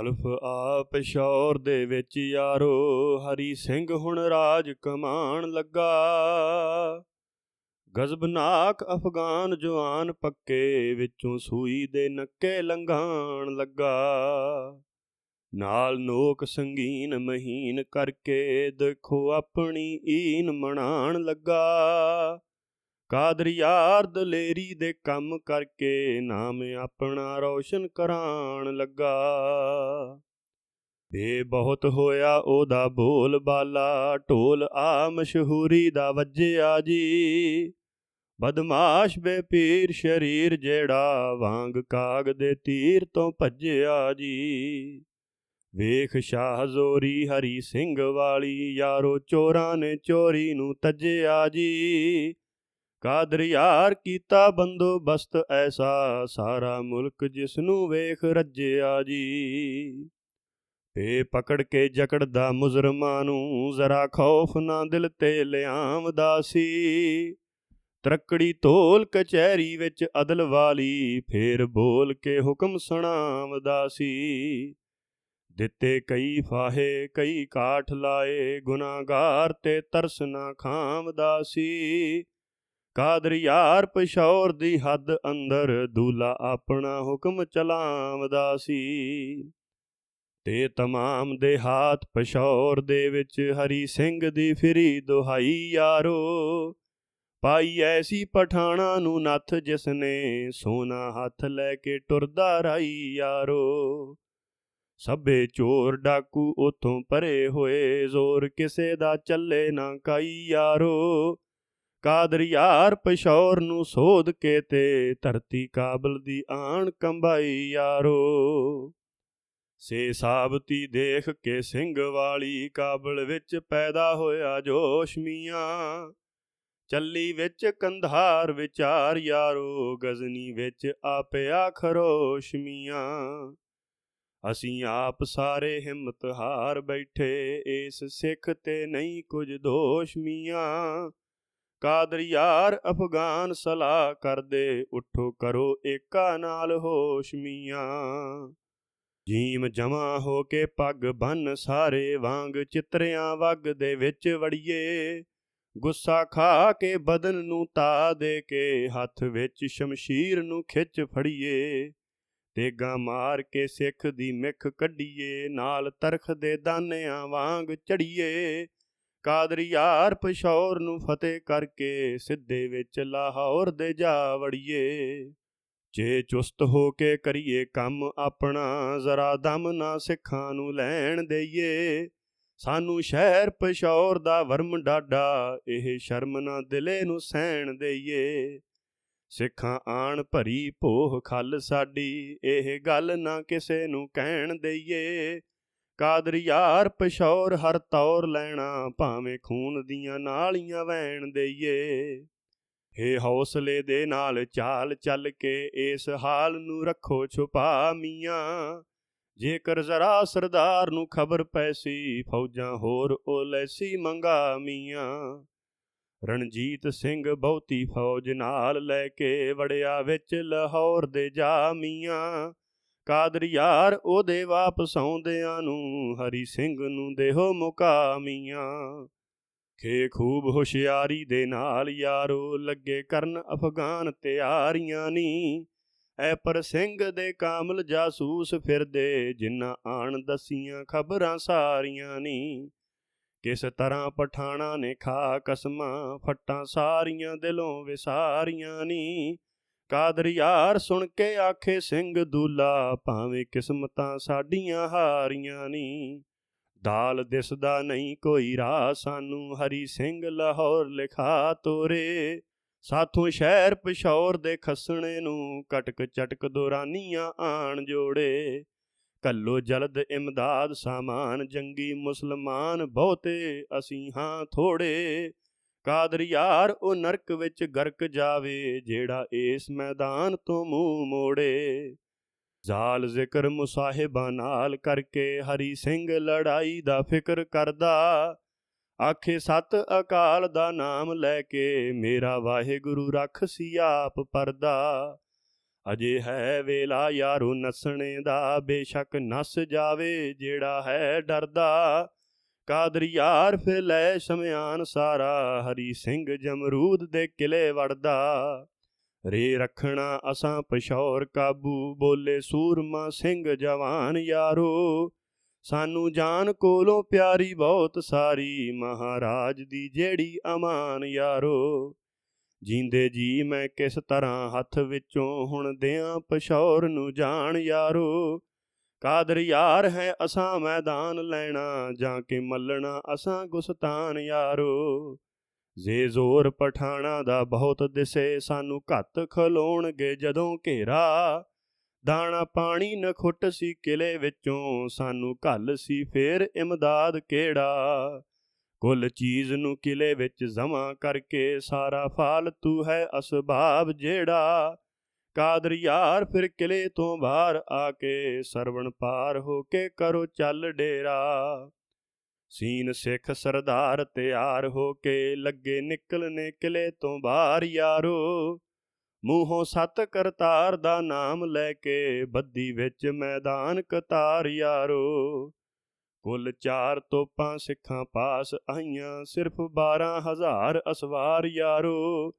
ਹਲਫ ਆਪ ਸ਼ੌਰ ਦੇ ਵਿੱਚ ਯਾਰੋ, ਹਰੀ ਸਿੰਘ ਹੁਣ ਰਾਜ ਕਮਾਣ ਲੱਗਾ। ਗਜ਼ਬਨਾਕ ਅਫਗਾਨ ਜਵਾਨ ਪੱਕੇ ਵਿੱਚੋਂ ਸੂਈ ਦੇ ਨੱਕੇ ਲੰਘਾਣ ਲੱਗਾ। ਨਾਲ ਨੋਕ ਸੰਗੀਨ ਮਹੀਨ ਕਰਕੇ ਦੇਖੋ ਆਪਣੀ ਈਨ ਮਨਾਣ ਲੱਗਾ। ਕਾਦਰ ਦਲੇਰੀ ਦੇ ਕੰਮ ਕਰਕੇ ਨਾਮ ਆਪਣਾ ਰੌਸ਼ਨ ਕਰਾਣ ਲੱਗਾ। ਇਹ ਬਹੁਤ ਹੋਇਆ ਉਹਦਾ ਬੋਲ ਬਾਲਾ, ਢੋਲ ਆ ਮਸ਼ਹੂਰੀ ਦਾ ਵੱਜਿਆ ਜੀ। ਬਦਮਾਸ਼ ਬੇਪੀਰ ਸ਼ਰੀਰ ਜਿਹੜਾ ਵਾਂਗ ਕਾਗ ਦੇ ਤੀਰ ਤੋਂ ਭੱਜਿਆ ਜੀ। ਵੇਖ ਸ਼ਾਹ ਜ਼ੋਰੀ ਹਰੀ ਸਿੰਘ ਵਾਲੀ, ਯਾਰੋ ਚੋਰਾਂ ਨੇ ਚੋਰੀ ਨੂੰ ਤੱਜਿਆ ਜੀ। ਕਾਦਰ ਯਾਰ ਕੀਤਾ ਬੰਦੋਬਸਤ, ਐਸਾ ਸਾਰਾ ਮੁਲਕ ਜਿਸ ਨੂੰ ਵੇਖ ਰੱਜਿਆ ਜੀ। ਤੇ ਪਕੜ ਕੇ ਜਕੜਦਾ ਮੁਜਰਮਾਂ ਨੂੰ, ਜ਼ਰਾ ਖੌਫ ਨਾ ਦਿਲ ਤੇ ਲਿਆਮਦਾ ਸੀ। ਤਰਕੜੀ ਤੋਲ ਕਚਹਿਰੀ ਵਿੱਚ ਅਦਲ ਵਾਲੀ, ਫੇਰ ਬੋਲ ਕੇ ਹੁਕਮ ਸੁਣਾਵਦਾ ਸੀ। ਦਿੱਤੇ ਕਈ ਫਾਹੇ, ਕਈ ਕਾਠ ਲਾਏ, ਗੁਨਾਹਗਾਰ ਤੇ ਤਰਸ ਨਾ ਖਾਮਦਾ ਸੀ। ਕਾਦਰ ਯਾਰ ਪਸ਼ੌਰ ਦੀ ਹੱਦ ਅੰਦਰ ਦੂਲਾ ਆਪਣਾ ਹੁਕਮ ਚਲਾਵਦਾ ਸੀ। ਤੇ ਤਮਾਮ ਦੇ ਹਾਥ ਪਸ਼ੌਰ ਦੇ ਵਿੱਚ ਹਰੀ ਸਿੰਘ ਦੀ ਫਿਰੀ ਦੁਹਾਈ ਯਾਰੋ, ਪਾਈ ਐਸੀ ਪਠਾਣਾ ਨੂੰ ਨੱਥ ਜਿਸ ਨੇ ਸੋਨਾ ਹੱਥ ਲੈ ਕੇ ਟੁਰਦਾ ਰਾਈ ਯਾਰੋ। ਸਭੇ ਚੋਰ ਡਾਕੂ ਉਥੋਂ ਪਰੇ ਹੋਏ, ਜ਼ੋਰ ਕਿਸੇ ਦਾ ਚੱਲੇ ਨਾ ਕਾਈ ਯਾਰੋ। ਕਾਦਰ ਯਾਰ ਪਸ਼ੌਰ ਨੂੰ ਸੋਧ ਕੇ ਤੇ ਧਰਤੀ ਕਾਬਲ ਦੀ ਆਣ ਕੰਬਾਈ ਯਾਰੋ। ਸੇ ਸਾਬਤੀ ਦੇਖ ਕੇ ਸਿੰਘ ਵਾਲੀ ਕਾਬਲ ਵਿੱਚ ਪੈਦਾ ਹੋਇਆ ਜੋਸ਼ ਮੀਆਂ। ਚੱਲੀ ਵਿੱਚ ਕੰਧਾਰ ਵਿਚਾਰ ਯਾਰੋ, ਗਜ਼ਨੀ ਵਿੱਚ ਆਪਿਆ ਖਰੋਸ਼ ਮੀਆਂ। ਅਸੀਂ ਆਪ ਸਾਰੇ ਹਿੰਮਤ ਹਾਰ ਬੈਠੇ, ਇਸ ਸਿੱਖ ਤੇ ਨਹੀਂ ਕੁਝ ਦੋਸ਼ ਮੀਆਂ। ਕਾਦਰ ਅਫਗਾਨ ਸਲਾਹ ਕਰਦੇ, ਉਠੋ ਕਰੋ ਏਕਾ ਨਾਲ ਹੋਸ਼ ਮੀਆਂ। ਜੀਮ ਜਮਾ ਹੋ ਕੇ ਪੱਗ ਬੰਨ, ਸਾਰੇ ਵਾਂਗ ਚਿਤਰਿਆਂ ਵਗ ਦੇ ਵਿੱਚ ਵੜੀਏ। ਗੁੱਸਾ ਖਾ ਕੇ ਬਦਨ ਨੂੰ ਤਾ ਦੇ ਕੇ, ਹੱਥ ਵਿੱਚ ਸ਼ਮਸ਼ੀਰ ਨੂੰ ਖਿੱਚ ਫੜੀਏ। ਤੇਗਾ ਮਾਰ ਕੇ ਸਿੱਖ ਦੀ ਮਿੱਖ ਕੱਢੀਏ, ਨਾਲ ਤਰਖ ਦੇ ਦਾਨਿਆਂ ਵਾਂਗ ਚੜੀਏ। ਕਾਦਰ ਯਾਰ ਪਸ਼ੌਰ ਨੂੰ ਫਤਿਹ ਕਰਕੇ ਸਿੱਧੇ ਵਿੱਚ ਲਾਹੌਰ ਦੇ ਜਾ ਵੜੀਏ। ਜੇ ਚੁਸਤ ਹੋ ਕੇ ਕਰੀਏ ਕੰਮ ਆਪਣਾ, ਜ਼ਰਾ ਦਮ ਨਾ ਸਿੱਖਾਂ ਨੂੰ ਲੈਣ ਦਈਏ। ਸਾਨੂੰ ਸ਼ਹਿਰ ਪਸ਼ੌਰ ਦਾ ਵਰਮ ਡਾਡਾ ਇਹ ਸ਼ਰਮ ਨਾ ਦਿਲੇ ਨੂੰ ਸਹਿਣ ਦਈਏ। ਸਿੱਖਾਂ ਆਣ ਭਰੀ ਭੋਹ ਖੱਲ ਸਾਡੀ, ਇਹ ਗੱਲ ਨਾ ਕਿਸੇ ਨੂੰ ਕਹਿਣ ਦਈਏ। ਕਾਦਰ ਯਾਰ ਪਸ਼ੌਰ ਹਰ ਤੌਰ ਲੈਣਾ, ਭਾਵੇਂ ਖੂਨ ਦੀਆਂ ਨਾਲੀਆਂ ਵਹਿਣ ਦੇਈਏ। ਹੇ ਹੌਸਲੇ ਦੇ ਨਾਲ ਚਾਲ ਚੱਲ ਕੇ ਇਸ ਹਾਲ ਨੂੰ ਰੱਖੋ ਛੁਪਾ ਮੀਆਂ। ਜੇਕਰ ਜ਼ਰਾ ਸਰਦਾਰ ਨੂੰ ਖਬਰ ਪੈਸੀ, ਫੌਜਾਂ ਹੋਰ ਉਹ ਲੈਸੀ ਮੰਗਾ ਮੀਆਂ। ਰਣਜੀਤ ਸਿੰਘ ਬਹੁਤੀ ਫੌਜ ਨਾਲ ਲੈ ਕੇ ਵੜਿਆ ਵਿੱਚ ਲਾਹੌਰ ਦੇ ਜਾ ਮੀਆਂ ਯਾਰ ਉਹਦੇ ਵਾਪਸ ਆਉਂਦਿਆਂ ਨੂੰ ਹਰੀ ਸਿੰਘ ਨੂੰ ਦੇਹੋ ਮੁਕਾਮੀਆਂ ਖੇ ਖੂਬ ਹੁਸ਼ਿਆਰੀ ਦੇ ਨਾਲ ਯਾਰੋ ਲੱਗੇ ਕਰਨ ਅਫਗਾਨ ਤਿਆਰੀਆਂ ਨੀ। ਐ ਪਰ ਸਿੰਘ ਦੇ ਕਾਮਲ ਜਾਸੂਸ ਫਿਰਦੇ ਜਿਨ੍ਹਾਂ ਆਣ ਦਸੀਆਂ ਖਬਰਾਂ ਸਾਰੀਆਂ ਨੀ। ਕਿਸ ਤਰ੍ਹਾਂ ਪਠਾਣਾ ਨੇ ਖਾ ਕਸਮਾਂ ਫੱਟਾਂ ਸਾਰੀਆਂ ਦਿਲੋਂ ਵਿਸਾਰੀਆਂ ਨੀ। ਕਾਦਰ ਯਾਰ ਸੁਣ ਕੇ ਆਖੇ, ਸਿੰਘ ਦੂਲਾ, ਭਾਵੇਂ ਕਿਸਮਤਾਂ ਸਾਡੀਆਂ ਹਾਰੀਆਂ ਨੀ। ਦਾਲ ਦਿਸਦਾ ਨਹੀਂ ਕੋਈ ਰਾਹ, ਸਾਨੂੰ ਹਰੀ ਸਿੰਘ ਲਾਹੌਰ ਲਿਖਾ ਤੋਰੇ। ਸਾਥੋਂ ਸ਼ਹਿਰ ਪਸ਼ੌਰ ਦੇ ਖਸਣੇ ਨੂੰ ਕਟਕ ਚਟਕ ਦੁਰਾਨੀਆਂ ਆਣ ਜੋੜੇ। ਕੱਲੋ ਜਲਦ ਇਮਦਾਦ, ਸਾਮਾਨ ਜੰਗੀ ਮੁਸਲਮਾਨ ਬਹੁਤੇ ਅਸੀਂ ਹਾਂ ਥੋੜੇ। ਕਾਦਰ ਯਾਰ, ਉਹ ਨਰਕ ਵਿੱਚ ਗਰਕ ਜਾਵੇ, ਜਿਹੜਾ ਇਸ ਮੈਦਾਨ ਤੋਂ ਮੂੰਹ ਮੋੜੇ। ਜ਼ਾਲ ਜ਼ਿਕਰ ਮੁਸਾਹਿਬਾਂ ਨਾਲ ਕਰਕੇ ਹਰੀ ਸਿੰਘ ਲੜਾਈ ਦਾ ਫਿਕਰ ਕਰਦਾ। ਆਖੇ, ਸਤ ਅਕਾਲ ਦਾ ਨਾਮ ਲੈ ਕੇ ਮੇਰਾ ਵਾਹਿਗੁਰੂ ਰੱਖ ਸੀ ਆਪ ਪਰਦਾ। ਅਜੇ ਹੈ ਵੇਲਾ ਯਾਰੋ ਨਸਣੇ ਦਾ, ਬੇਸ਼ੱਕ ਨਸ ਜਾਵੇ ਜਿਹੜਾ ਹੈ ਡਰਦਾ। ਕਾਦਰ ਯਾਰ ਫਿਰ ਲੈ ਸ਼ਮਿਆਨ ਸਾਰਾ, ਹਰੀ ਸਿੰਘ ਜਮਰੂਦ ਦੇ ਕਿਲੇ ਵੜਦਾ। ਰੇ ਰੱਖਣਾ ਅਸਾਂ ਪਸ਼ੌਰ ਕਾਬੂ, ਬੋਲੇ ਸੂਰਮਾ ਸਿੰਘ ਜਵਾਨ ਯਾਰੋ। ਸਾਨੂੰ ਜਾਨ ਕੋਲੋਂ ਪਿਆਰੀ ਬਹੁਤ ਸਾਰੀ, ਮਹਾਰਾਜ ਦੀ ਜਿਹੜੀ ਅਮਾਨ ਯਾਰੋ। ਜਿੰਦੇ ਜੀ ਮੈਂ ਕਿਸ ਤਰ੍ਹਾਂ ਹੱਥ ਵਿੱਚੋਂ ਹੁਣ ਦਿਆਂ ਪਸ਼ੌਰ ਨੂੰ ਜਾਣ ਯਾਰੋ। ਕਾਦਰ ਯਾਰ ਹੈ ਅਸਾਂ ਮੈਦਾਨ ਲੈਣਾ, ਜਾਂ ਕਿ ਮੱਲਣਾ ਅਸਾਂ ਗੁਸਤਾਨ ਯਾਰੋ। ਜੇ ਜ਼ੋਰ ਪਠਾਣਾ ਦਾ ਬਹੁਤ ਦਿਸੇ, ਸਾਨੂੰ ਘੱਤ ਖਲੋਣਗੇ ਜਦੋਂ ਘੇਰਾ। ਦਾਣਾ ਪਾਣੀ ਨ ਖੁੱਟ ਸੀ ਕਿਲੇ ਵਿੱਚੋਂ, ਸਾਨੂੰ ਘੱਲ ਸੀ ਫੇਰ ਇਮਦਾਦ ਕਿਹੜਾ। ਕੁੱਲ ਚੀਜ਼ ਨੂੰ ਕਿਲੇ ਵਿੱਚ ਜਮਾ ਕਰਕੇ, ਸਾਰਾ ਫਾਲਤੂ ਹੈ ਅਸਬਾਬ ਜਿਹੜਾ। ਕਾਦਰ ਫਿਰ ਕਿਲੇ ਤੋਂ ਬਾਹਰ ਆ ਕੇ ਸਰਵਣ ਪਾਰ ਹੋ ਕੇ ਕਰੋ ਚੱਲ ਡੇਰਾ। ਸੀਨ ਸਿੱਖ ਸਰਦਾਰ ਤਿਆਰ ਹੋ ਕੇ ਲੱਗੇ ਨਿਕਲਨੇ ਕਿਲੇ ਤੋਂ ਬਾਹਰ ਯਾਰੋ। ਮੂੰਹੋਂ ਸਤ ਕਰਤਾਰ ਦਾ ਨਾਮ ਲੈ ਕੇ ਬੱਦੀ ਵਿੱਚ ਮੈਦਾਨ ਕਤਾਰ ਯਾਰੋ। ਕੁੱਲ ਚਾਰ ਤੋਪਾਂ ਸਿੱਖਾਂ ਪਾਸ ਆਈਆਂ ਸਿਰਫ 12000 ਅਸਵਾਰ ਯਾਰੋ।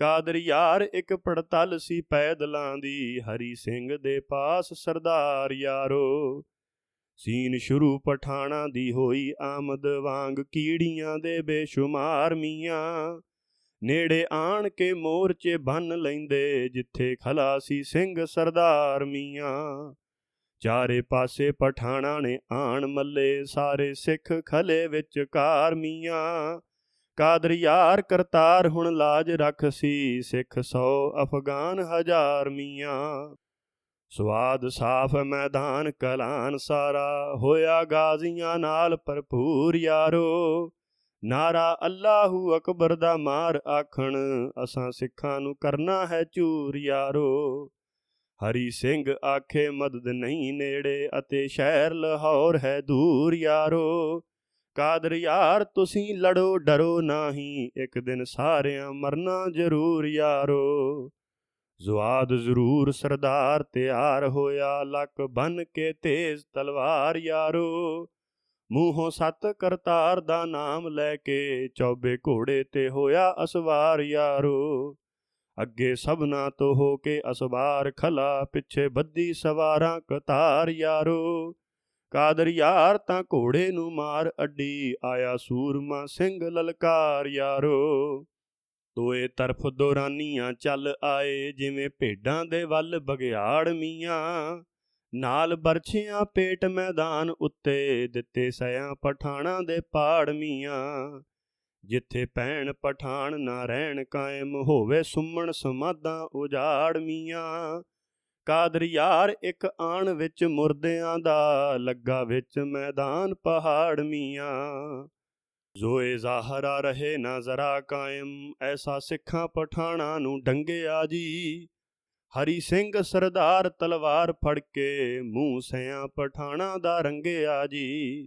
ਕਾਦਰ ਯਾਰ ਇੱਕ ਪੜਤਲ ਸੀ ਪੈਦਲਾਂ ਦੀ, ਹਰੀ ਸਿੰਘ ਦੇ ਪਾਸ ਸਰਦਾਰ ਯਾਰੋ। ਸੀਨ ਸ਼ੁਰੂ ਪਠਾਣਾ ਦੀ ਹੋਈ, ਆਮਦ ਵਾਂਗ ਕੀੜੀਆਂ ਦੇ ਬੇਸ਼ੁਮਾਰ ਮੀਆਂ। ਨੇੜੇ ਆਣ ਕੇ ਮੋਰਚੇ ਬੰਨ ਲੈਂਦੇ, ਜਿੱਥੇ ਖਲਾ ਸੀ ਸਿੰਘ ਸਰਦਾਰ ਮੀਆਂ। ਚਾਰੇ ਪਾਸੇ ਪਠਾਣਾ ਨੇ ਆਣ ਮੱਲੇ, ਸਾਰੇ ਸਿੱਖ ਖਲੇ ਵਿੱਚ ਕਾਰ ਮੀਆਂ। ਕਾਦਰ ਯਾਰ ਕਰਤਾਰ ਹੁਣ ਲਾਜ ਰੱਖ ਸੀ, ਸਿੱਖ ਸੌ ਅਫਗਾਨ ਹਜ਼ਾਰ ਮੀਆਂ। ਸਵਾਦ ਸਾਫ਼ ਮੈਦਾਨ ਕਲਾਨ ਸਾਰਾ, ਹੋਇਆ ਗਾਜ਼ੀਆਂ ਨਾਲ ਭਰਪੂਰ ਯਾਰੋ। ਨਾਰਾ ਅੱਲਾਹੂ ਅਕਬਰ ਦਾ ਮਾਰ ਆਖਣ, ਅਸਾਂ ਸਿੱਖਾਂ ਨੂੰ ਕਰਨਾ ਹੈ ਚੂਰ ਯਾਰੋ। ਹਰੀ ਸਿੰਘ ਆਖੇ, ਮਦਦ ਨਹੀਂ ਨੇੜੇ ਅਤੇ ਸ਼ਹਿਰ ਲਾਹੌਰ ਹੈ ਦੂਰ ਯਾਰੋ। ਕਾਦਰ ਯਾਰ, ਤੁਸੀਂ ਲੜੋ, ਡਰੋ ਨਹੀਂ, ਇੱਕ ਦਿਨ ਸਾਰਿਆਂ ਮਰਨਾ ਜ਼ਰੂਰ ਯਾਰੋ। ਜ਼ੁਆਦ ਜ਼ਰੂਰ ਸਰਦਾਰ, ਤਿਆਰ ਹੋਇਆ ਲੱਕ ਬਨ ਕੇ ਤੇਜ਼ ਤਲਵਾਰ ਯਾਰੋ। ਮੂੰਹੋਂ ਸਤ ਕਰਤਾਰ ਦਾ ਨਾਮ ਲੈ ਕੇ ਚੌਬੇ ਘੋੜੇ ਤੇ ਹੋਇਆ ਅਸਵਾਰ ਯਾਰੋ। ਅੱਗੇ ਸਭਨਾ ਤੋਂ ਹੋ ਕੇ ਅਸਵਾਰ ਖਲਾ, ਪਿੱਛੇ ਬੱਦੀ ਸਵਾਰਾਂ ਕਤਾਰ ਯਾਰੋ। ਕਾਦਰ ਯਾਰ ਤਾਂ ਘੋੜੇ ਨੂੰ ਮਾਰ ਅੱਡੀ, ਆਇਆ ਸੂਰਮਾ ਸਿੰਘ ਲਲਕਾਰ ਯਾਰੋ। ਦੋਏ ਤਰਫ ਦੋਰਾਨੀਆਂ ਚੱਲ ਆਏ, ਜਿਵੇਂ ਭੇਡਾਂ ਦੇ ਵੱਲ ਬਗਿਆੜ ਮੀਆਂ। ਨਾਲ ਬਰਛੀਆਂ ਪੇਟ ਮੈਦਾਨ ਉੱਤੇ, ਦਿੱਤੇ ਸਿਆਂ ਪਠਾਣਾ ਦੇ ਪਾੜ ਮੀਆਂ। ਜਿੱਥੇ ਪੈਣ ਪਠਾਨ ਨਾ ਰਹਿਣ ਕਾਇਮ, ਹੋਵੇ ਸੁਮਣ ਸਮਾਦਾਂ ਉਜਾੜ ਮੀਆਂ। ਕਾਦਰ ਯਾਰ ਇੱਕ ਆਣ ਵਿੱਚ ਮੁਰਦਿਆਂ ਦਾ ਲੱਗਾ ਵਿੱਚ ਮੈਦਾਨ ਪਹਾੜ ਮੀਆਂ। ਜ਼ੋਏ ਜ਼ਾਹਰਾ ਰਹੇ ਨਾ ਜ਼ਰਾ ਕਾਇਮ, ਐਸਾ ਸਿੱਖਾਂ ਪਠਾਣਾ ਨੂੰ ਡੰਗਿਆ ਜੀ। ਹਰੀ ਸਿੰਘ ਸਰਦਾਰ ਤਲਵਾਰ ਫੜ ਕੇ ਮੂੰਹ ਸਿਆਂ ਪਠਾਣਾ ਦਾ ਰੰਗਿਆ ਜੀ।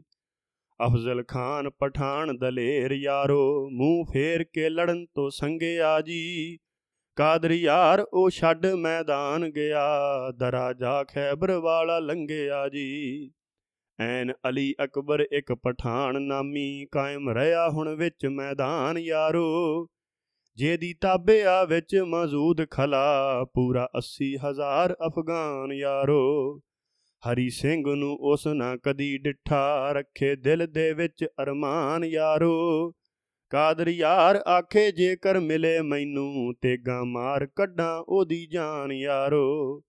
ਅਫਜ਼ਲ ਖਾਨ ਪਠਾਨ ਦਲੇਰ ਯਾਰੋ, ਮੂੰਹ ਫੇਰ ਕੇ ਲੜਨ ਤੋਂ ਸੰਗਿਆ ਜੀ। ਕਾਦਰ ਯਾਰ, ਉਹ ਛੱਡ ਮੈਦਾਨ ਗਿਆ। ਦਰਾ ਜਾ ਖੈਬਰ ਵਾਲਾ ਲੰਘਿਆ ਜੀ। ਐਨ ਅਲੀ ਅਕਬਰ ਇੱਕ ਪਠਾਨ ਨਾਮੀ ਕਾਇਮ ਰਿਹਾ ਹੁਣ ਵਿੱਚ ਮੈਦਾਨ ਯਾਰੋ। ਜਿਹਦੀ ਤਾਬਿਆ ਵਿੱਚ ਮੌਜੂਦ ਖਲਾ, ਪੂਰਾ 80 ਹਜ਼ਾਰ ਅਫਗਾਨ ਯਾਰੋ। ਹਰੀ ਸਿੰਘ ਨੂੰ ਉਸ ਨਾ ਕਦੀ ਡਿੱਠਾ ਰੱਖੇ ਦਿਲ ਦੇ ਵਿੱਚ ਅਰਮਾਨ ਯਾਰੋ। ਕਾਦਰ ਯਾਰ ਆਖੇ, ਜੇਕਰ ਮਿਲੇ ਮੈਨੂੰ ਤੇਗਾ ਮਾਰ ਕੱਢਾਂ ਉਹਦੀ ਜਾਨ ਯਾਰੋ।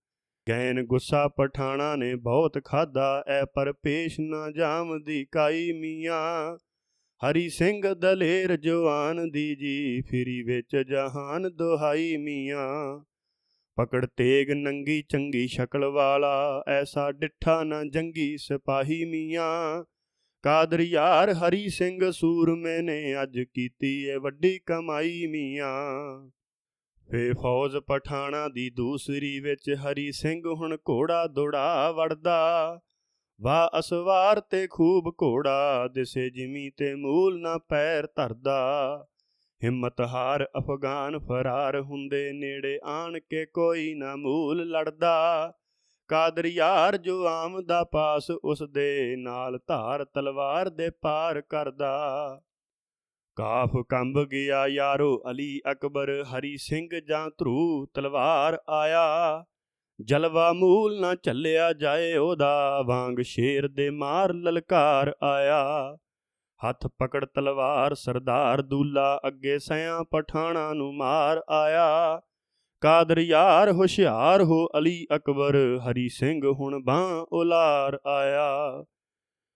ਗੈਨ ਗੁੱਸਾ ਪਠਾਣਾ ਨੇ ਬਹੁਤ ਖਾਦਾ ਐ ਪਰ ਪੇਸ਼ ਨਾ ਜਾਮ ਦੀ ਕਾਈ ਮੀਆਂ। ਹਰੀ ਸਿੰਘ ਦਲੇਰ ਜਵਾਨ ਦੀ ਜੀ, ਫਿਰੀ ਵਿੱਚ ਜਹਾਨ ਦੁਹਾਈ ਮੀਆਂ। ਪਕੜ ਤੇਗ ਨੰਗੀ ਚੰਗੀ ਸ਼ਕਲ ਵਾਲਾ, ਐਸਾ ਡਿੱਠਾ ਨਾ ਜੰਗੀ ਸਿਪਾਹੀ ਮੀਆਂ। ਕਾਦਰ ਹਰੀ ਸਿੰਘ ਸੂਰਮੇ ਨੇ ਅੱਜ ਕੀਤੀ ਏ ਵੱਡੀ ਕਮਾਈ ਮੀਆਂ। ਫੇ ਫੌਜ ਪਠਾਣਾ ਦੀ ਦੂਸਰੀ ਵਿੱਚ ਹਰੀ ਸਿੰਘ ਹੁਣ ਘੋੜਾ ਦੌੜਾ ਵੜਦਾ। ਵਾ ਅਸਵਾਰ ਤੇ ਖੂਬ ਘੋੜਾ, ਦਿਸੇ ਜਿਮੀ ਤੇ ਮੂਲ ਨਾ ਪੈਰ ਧਰਦਾ। ਹਿੰਮਤ ਹਾਰ ਅਫਗਾਨ ਫਰਾਰ ਹੁੰਦੇ ਨੇੜੇ ਆਣ ਕੇ ਕੋਈ ਨਾ ਮੂਲ ਲੜਦਾ। ਕਾਦਰ ਯਾਰ ਜੋ ਆਮਦਾ ਪਾਸ ਉਸ ਦੇ ਨਾਲ ਧਾਰ ਤਲਵਾਰ ਦੇ ਪਾਰ ਕਰਦਾ। ਕਾਫ ਕੰਬ ਗਿਆ ਯਾਰੋ ਅਲੀ ਅਕਬਰ, ਹਰੀ ਸਿੰਘ ਜਾਂ ਧਰੂ ਤਲਵਾਰ ਆਇਆ। ਜਲਵਾ ਮੂਲ ਨਾ ਚੱਲਿਆ ਜਾਏ ਉਹਦਾ, ਵਾਂਗ ਸ਼ੇਰ ਦੇ ਮਾਰ ਲਲਕਾਰ ਆਇਆ। ਹੱਥ ਪਕੜ ਤਲਵਾਰ ਸਰਦਾਰ ਦੂਲਾ ਅੱਗੇ ਸਿਆਂ ਪਠਾਣਾ ਨੂੰ ਮਾਰ ਆਇਆ। ਕਾਦਰ ਯਾਰ ਹੁਸ਼ਿਆਰ ਹੋ ਅਲੀ ਅਕਬਰ, ਹਰੀ ਸਿੰਘ ਹੁਣ ਬਾਹ ਉਲਾਰ ਆਇਆ।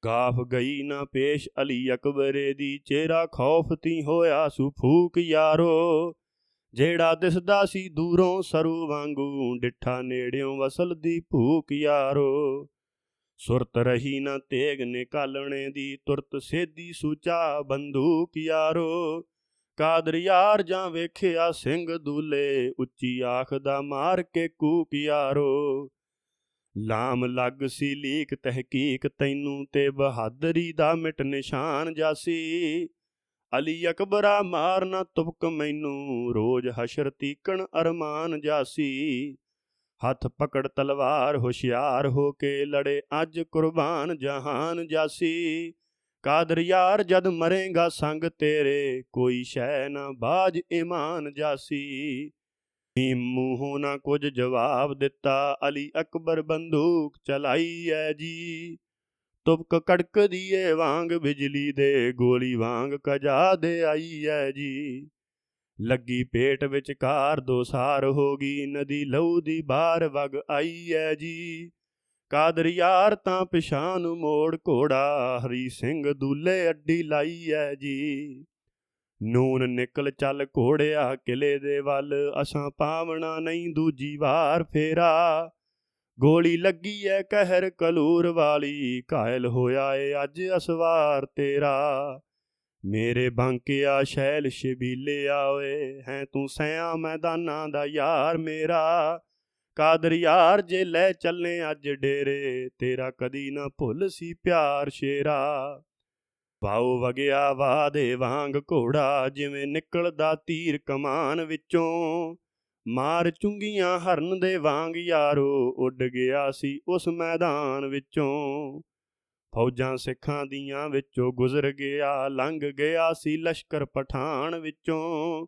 ਗਾਫ ਗਈ ਨਾ ਪੇਸ਼ ਅਲੀ ਅਕਬਰੇ ਦੀ, ਚਿਹਰਾ ਖੌਫ ਤੀ ਹੋਇਆ ਸੁ ਫੂਕ ਯਾਰੋ। ਜਿਹੜਾ ਦਿਸਦਾ ਸੀ ਦੂਰੋਂ ਸਰੂ ਵਾਂਗੂ, ਡਿੱਠਾ ਨੇੜਿਓਂ ਵਸਲ ਦੀ ਭੂਕ ਯਾਰੋ। ਸੁਰਤ ਰਹੀ ਨਾ ਤੇਗ ਨਿਕਾਲਣੇ ਦੀ, ਤੁਰਤ ਸੇਦੀ ਸੂਚਾ ਬੰਦੂਕ ਯਾਰੋ। ਕਾਦਰ ਜਾਂ ਵੇਖਿਆ ਸਿੰਘ ਦੂਲੇ, ਉੱਚੀ ਆਖ ਦਾ ਮਾਰ ਕੇ ਕੂਕ ਯਾਰੋ। ਲਾਮ ਲੱਗ ਸੀ ਲੀਕ ਤਹਿਕੀਕ ਤੈਨੂੰ ਤੇ ਬਹਾਦਰੀ ਦਾ ਮਿਟ ਨਿਸ਼ਾਨ ਜਾਸੀ। ਅਲੀ ਅਕਬਰਾ ਮਾਰਨਾ ਤੁਪਕ ਮੈਨੂੰ, ਰੋਜ਼ ਹਸ਼ਰ ਤੀਕਣ ਅਰਮਾਨ ਜਾਸੀ। ਹੱਥ ਪਕੜ ਤਲਵਾਰ, ਹੁਸ਼ਿਆਰ ਹੋ ਕੇ ਲੜੇ ਅੱਜ ਕੁਰਬਾਨ ਜਹਾਨ ਜਾਸੀ। ਕਾਦਰ ਯਾਰ ਜਦ ਮਰੇਗਾ ਸੰਗ ਤੇਰੇ, ਕੋਈ ਸ਼ੈ ਨਾ ਬਾਜ ਇਮਾਨ ਜਾਸੀ। ਨੀ ਮੂੰਹੋਂ ਨਾ ਕੁਝ ਜਵਾਬ ਦਿੱਤਾ, ਅਲੀ ਅਕਬਰ ਬੰਦੂਕ ਚਲਾਈ ਐ ਜੀ। ਤੁਪਕ ਕੜਕਦੀ ਏ ਵਾਂਗ ਬਿਜਲੀ ਦੇ, ਗੋਲੀ ਵਾਂਗ ਕਜਾ ਦੇ ਆਈ ਐ ਜੀ। ਲੱਗੀ ਪੇਟ ਵਿਚਕਾਰ ਦੋ ਸਾਰ ਹੋ ਗਈ, ਨਦੀ ਲਹੂ ਦੀ ਬਾਰ ਵਗ ਆਈ ਐ ਜੀ। ਕਾਦਰ ਯਾਰ ਤਾਂ ਪਿਛਾਂ ਨੂੰ ਮੋੜ ਘੋੜਾ, ਹਰੀ ਸਿੰਘ ਦੂਲੇ ਅੱਡੀ ਲਾਈ ਐ ਜੀ। ਨੂਨ ਨਿਕਲ ਚੱਲ ਘੋੜਿਆ, ਕਿਲੇ ਦੇ ਵੱਲ ਅਸਾਂ ਪਾਵਣਾ ਨਹੀਂ ਦੂਜੀ ਵਾਰ ਫੇਰਾ। ਗੋਲੀ ਲੱਗੀ ਐ ਕਹਿਰ ਕਲੂਰ ਵਾਲੀ ਕਾਇਲ ਹੋਇਆ ਏ ਅੱਜ ਅਸਵਾਰ ਤੇਰਾ। ਮੇਰੇ ਬਾਂਕਿਆ ਸ਼ੈਲ ਸ਼ਬੀਲਿਆ ਓਏ, ਹੈ ਤੂੰ ਸਿਆ ਮੈਦਾਨਾਂ ਦਾ ਯਾਰ ਮੇਰਾ। ਕਾਦਰ ਯਾਰ ਜੇ ਲੈ ਚੱਲੇ ਅੱਜ ਡੇਰੇ, ਤੇਰਾ ਕਦੀ ਨਾ ਭੁੱਲ ਸੀ ਪਿਆਰ ਸ਼ੇਰਾ। ਪਾਉ ਵਗਿਆ ਵਾਦੇ ਵਾਂਗ ਘੋੜਾ, ਜਿਵੇਂ ਨਿਕਲਦਾ ਤੀਰ ਕਮਾਨ ਵਿੱਚੋਂ। ਮਾਰ ਚੁੰਗੀਆਂ ਹਰਨ ਦੇ ਵਾਂਗ ਯਾਰੋ, ਉੱਡ ਗਿਆ ਸੀ ਉਸ ਮੈਦਾਨ ਵਿੱਚੋਂ। ਫੌਜਾਂ ਸਿੱਖਾਂ ਦੀਆਂ ਵਿੱਚੋਂ ਗੁਜ਼ਰ ਗਿਆ, ਲੰਘ ਗਿਆ ਸੀ ਲਸ਼ਕਰ ਪਠਾਨ ਵਿੱਚੋਂ।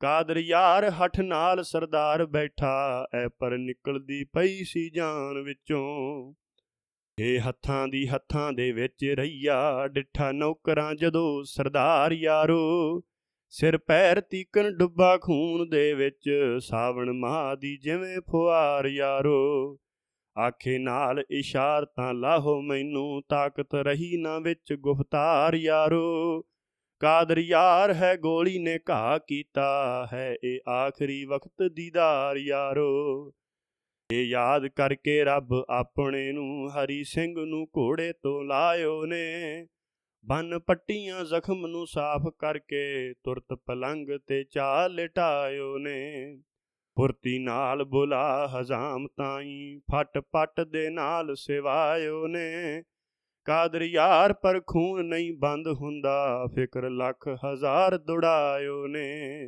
ਕਾਦਰ ਯਾਰ ਹੱਠ ਨਾਲ ਸਰਦਾਰ ਬੈਠਾ, ਐ ਪਰ ਨਿਕਲਦੀ ਪਈ ਸੀ ਜਾਨ ਵਿੱਚੋਂ। ਇਹ ਹੱਥਾਂ ਦੀ ਹੱਥਾਂ ਦੇ ਵਿੱਚ ਰਈਆ ਡਿੱਠਾ ਨੌਕਰਾਂ ਜਦੋਂ ਸਰਦਾਰ ਯਾਰੋ। ਸਿਰ ਪੈਰ ਤੀਕਣ ਡੁੱਬਾ ਖੂਨ ਦੇ ਵਿੱਚ, ਸਾਵਣ ਮਾਹ ਦੀ ਜਿਵੇਂ ਫੁਆਰ ਯਾਰੋ। ਆਖੇ ਨਾਲ ਇਸ਼ਾਰਤਾਂ ਲਾਹੋ, ਮੈਨੂੰ ਤਾਕਤ ਰਹੀ ਨਾ ਵਿੱਚ ਗੁਫਤਾਰ ਯਾਰੋ। ਕਾਦਰ ਯਾਰ ਹੈ ਗੋਲੀ ਨੇ ਘਾ ਕੀਤਾ ਹੈ, ਇਹ ਆਖਰੀ ਵਕਤ ਦੀਦਾਰ ਯਾਰੋ। ਇਹ ਯਾਦ ਕਰਕੇ ਰੱਬ ਆਪਣੇ ਨੂੰ ਹਰੀ ਸਿੰਘ ਨੂੰ ਘੋੜੇ ਤੋਂ ਲਾਇਓ ਨੇ। ਬੰਨ ਪੱਟੀਆਂ ਜ਼ਖਮ ਨੂੰ ਸਾਫ਼ ਕਰਕੇ ਤੁਰਤ ਪਲੰਗ ਤੇ ਚਾ ਲਟਾਇਓ ਨੇ। ਫੁਰਤੀ ਨਾਲ ਬੁਲਾ ਹਜ਼ਾਮ ਤਾਈ ਫਟ ਪਟ ਦੇ ਨਾਲ ਸਿਵਾਇਓ ਨੇ। ਕਾਦਰ ਯਾਰ ਪਰ ਖੂਨ ਨਹੀਂ ਬੰਦ ਹੁੰਦਾ, ਫਿਕਰ ਲੱਖ ਹਜ਼ਾਰ ਦੁੜਾਇਓ ਨੇ।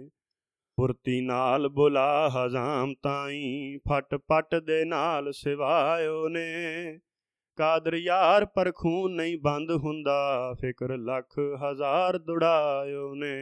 ਫੁਰਤੀ ਨਾਲ ਬੁਲਾ ਹਜ਼ਾਮ ਤਾਈ, ਫਟ ਪਟ ਦੇ ਨਾਲ ਸਿਵਾਇਓ ਨੇ। ਕਾਦਰ ਯਾਰ ਪਰ ਖੂਨ ਨਹੀਂ ਬੰਦ ਹੁੰਦਾ, ਫਿਕਰ ਲੱਖ ਹਜ਼ਾਰ ਦੁੜਾਇਓ ਨੇ।